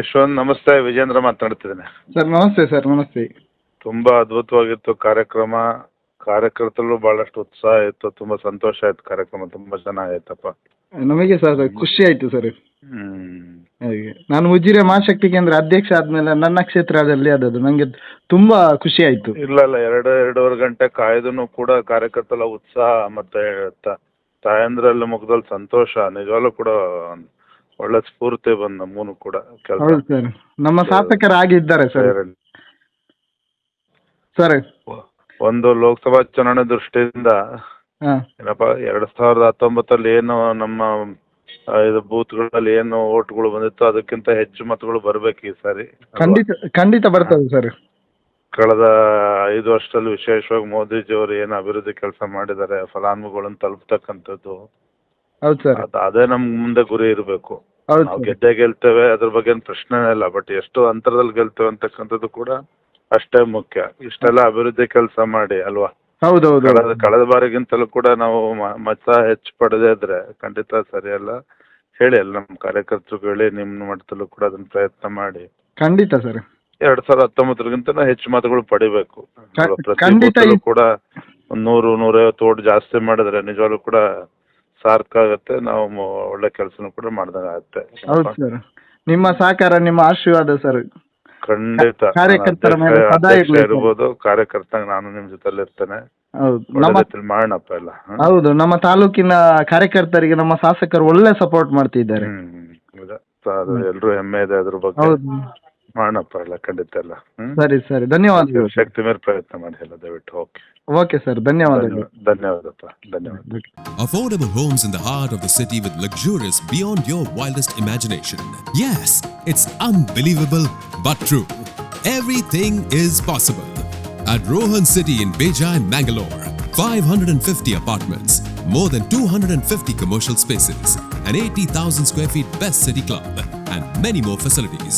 ಯಶವಂತ್ ನಮಸ್ತೆ ವಿಜೇಂದ್ರ ಮಾತನಾಡ್ತಿದ್ದೇನೆ. ಸರ್ ನಮಸ್ತೆ ಸರ್ ನಮಸ್ತೆ. ತುಂಬಾ ಅದ್ಭುತವಾಗಿತ್ತು ಕಾರ್ಯಕ್ರಮ. ಕಾರ್ಯಕರ್ತರು ಬಹಳಷ್ಟು ಉತ್ಸಾಹ ಇತ್ತು ತುಂಬಾ ಸಂತೋಷ ಆಯ್ತು ಕಾರ್ಯಕ್ರಮ ತುಂಬಾ ಚೆನ್ನಾಗಾಯ್ತಪ್ಪ ನಮಗೆ ಸರ್ ಖುಷಿ ಆಯ್ತು ಸರ್. ಹ್ಮ್. ಹಾಗೆ. ನಾನು ಉಜಿರೆ ಮಹಾಶಕ್ತಿ ಕೇಂದ್ರ ಅಧ್ಯಕ್ಷ ಆದ್ಮೇಲೆ ನನ್ನ ಕ್ಷೇತ್ರದಲ್ಲಿ ಅದದು ನಂಗೆ ತುಂಬಾ ಖುಷಿ ಆಯ್ತು. ಇಲ್ಲ ಇಲ್ಲ ಎರಡು ಎರಡೂವರೆ ಗಂಟೆ ಕಾಯ್ದು ಕೂಡ ಕಾರ್ಯಕರ್ತರ ಉತ್ಸಾಹ ಮತ್ತೆ ತ- ತಾಯಂದ್ರಲ್ಲಿ ಮುಖದಲ್ಲಿ ಸಂತೋಷ ನಿಜವಾಗ್ಲೂ ಕೂಡ ಒಳ್ಳೆ ಸ್ಫೂರ್ತಿ ಬಂದ ನಮ್ಮೂನು ಕೂಡ ಕೆಲಸ. ಹೌದು ಸರ್. ನಮ್ಮ ಶಾಸಕರಾಗಿ ಇದ್ದಾರೆ ಸರ್. ಸರ್ ಒಂದು ಲೋಕಸಭಾ ಚುನಾವಣೆ ದೃಷ್ಟಿಯಿಂದ ಹಾಂ. ಏನಪ್ಪ ಎರಡ್ ಸಾವಿರದ ಹತ್ತೊಂಬತ್ತಲ್ಲಿ ಏನು ನಮ್ಮ ಆ, ಇದು ಬೂತ್ಗಳಲ್ಲಿ ಏನು ಓಟ್ಗಳು ಬಂದಿತ್ತು ಅದಕ್ಕಿಂತ ಹೆಚ್ಚು ಮತಗಳು ಬರ್ಬೇಕು ಈ ಸಾರಿ. ಅಲ್ವಾ? ಖಂಡಿತ ಖಂಡಿತ ಬರ್ತದೆ ಸರ್. ಕಳೆದ ಐದು ವರ್ಷದಲ್ಲಿ ವಿಶೇಷವಾಗಿ ಮೋದಿಜಿಯವರು ಏನು ಅಭಿವೃದ್ಧಿ ಕೆಲಸ ಮಾಡಿದ್ದಾರೆ ಫಲಾನುಭವಿಗಳನ್ನು ತಲುಪ್ತಕ್ಕಂಥದ್ದು. ಹೌದು ಸರ್. ಅದ್- ಅದೇ ನಮ್ ಮುಂದೆ ಗುರಿ ಇರಬೇಕು. ನಾವು ಗೆದ್ದೇ ಗೆಲ್ತೇವೆ ಅದ್ರ ಬಗ್ಗೆ ಪ್ರಶ್ನೆ ಪ್ರಶ್ನೆನೇ ಇಲ್ಲ ಬಟ್ ಎಷ್ಟು ಅಂತರದಲ್ಲಿ ಗೆಲ್ತೇವೆ ಅಂತಕ್ಕಂಥದ್ದು ಕೂಡ ಅಷ್ಟೇ ಮುಖ್ಯ. ಇಷ್ಟೆಲ್ಲ ಅಭಿವೃದ್ಧಿ ಕೆಲಸ ಮಾಡಿ ಅಲ್ವಾ? ಹೌದೌದು ಹೌದು ಕಳೆದ ಕಳೆದ ಬಾರಿಗಿಂತಲೂ ಕೂಡ ನಾವು ಮ- ಮತ ಹೆಚ್ಚು ಪಡೆದೇ ಇದ್ರೆ ಖಂಡಿತ ಸರಿಯಲ್ಲ. ಹೇಳಿ ಅಲ್ಲ ನಮ್ಮ ಕಾರ್ಯಕರ್ತರು ಹೇಳಿ ನಿಮ್ಮ ಮಟ್ಟದಲ್ಲೂ ಕೂಡ ಅದನ್ನ ಪ್ರಯತ್ನ ಮಾಡಿ. ಖಂಡಿತ ಸರ್. ಎರಡ್ ಸಾವಿರದ ಹತ್ತೊಂಬತ್ತರಿಗಿಂತ ಹೆಚ್ಚು ಮತಗಳು ಪಡಿಬೇಕು. ಕ- ಅಲ್ವಾ? ಪ್ರತಿ ಖಂಡಿತ ಬೂತಲ್ಲೂ ಈ- ಕೂಡ ಒಂದ್ ನೂರು ನೂರೈವತ್ತು ಓಟ್ ಜಾಸ್ತಿ ಮಾಡಿದ್ರೆ ನಿಜವಾಗ್ಲೂ ಕೂಡ ಸಾರ್ಥಕ ಆಗುತ್ತೆ ನಾವು ಮ- ಒಳ್ಳೆ ಕೆಲಸನೂ ಕೂಡ ಮಾಡ್ದಂಗೆ ಆಗುತ್ತೆ ಹೌದು ಸರ್. ನಿಮ್ಮ ಸಹಕಾರ ನಿಮ್ಮ ಆಶೀರ್ವಾದ ಸರ್. ಖಂಡಿತ. ಕಾರ್ಯಕರ್ತರ ಮೇಲೆ ಅಧ್ಯಕ್ಷ- ಸದಾ ಅಧ್ಯಕ್ಷ ಇರ್ಲಿ ಸರ್. ಇರ್ಬೋದು ಕಾರ್ಯಕರ್ತ ನಾನು ನಿಮ್ ಜೊತೆಲಿ ಇರ್ತೇನೆ ಹೌದು ನಮ್ಮ ರೀತಿಲಿ ಮಾಡೋಣಪ್ಪ ಎಲ್ಲ. ಹ? ಹೌದು. ನಮ್ಮ ತಾಲೂಕಿನ ಕಾರ್ಯಕರ್ತರಿಗೆ ನಮ್ಮ ಶಾಸಕರು ಒಳ್ಳೆ ಸಪೋರ್ಟ್ ಮಾಡ್ತಿದ್ದಾರೆ. ಹ್ಮ್. ಹೌದಾ? ಸೊ ಅದು ಎಲ್ರೂ ಹೆಮ್ಮೆ ಇದೆ ಅದ್ರ ಬಗ್ಗೆ. ಹೌದು. ಮಾಡೋಣಪ್ಪ ಎಲ್ಲ ಖಂಡಿತ ಎಲ್ಲ ಹ್ಮ್ ಸರಿ ಸರಿ ಧನ್ಯವಾದಗಳು ಸರ್ ಶಕ್ತಿ ಮೇಲೆ ಪ್ರಯತ್ನ ಮಾಡಿ ಎಲ್ಲ ದಯವಿಟ್ಟು ಓಕೆ ಓಕೆ ಸರ್ ಧನ್ಯವಾದಗಳು ಧನ್ಯವಾದಪ್ಪ ಧನ್ಯವಾದ Affordable homes in the heart of the city with luxurious beyond your wildest imagination. Yes, it's unbelievable but true. Everything is possible. At Rohan City in Bejai, Mangalore, 550 apartments, more than 250 commercial spaces, an 80,000 square feet best city club, and many more facilities.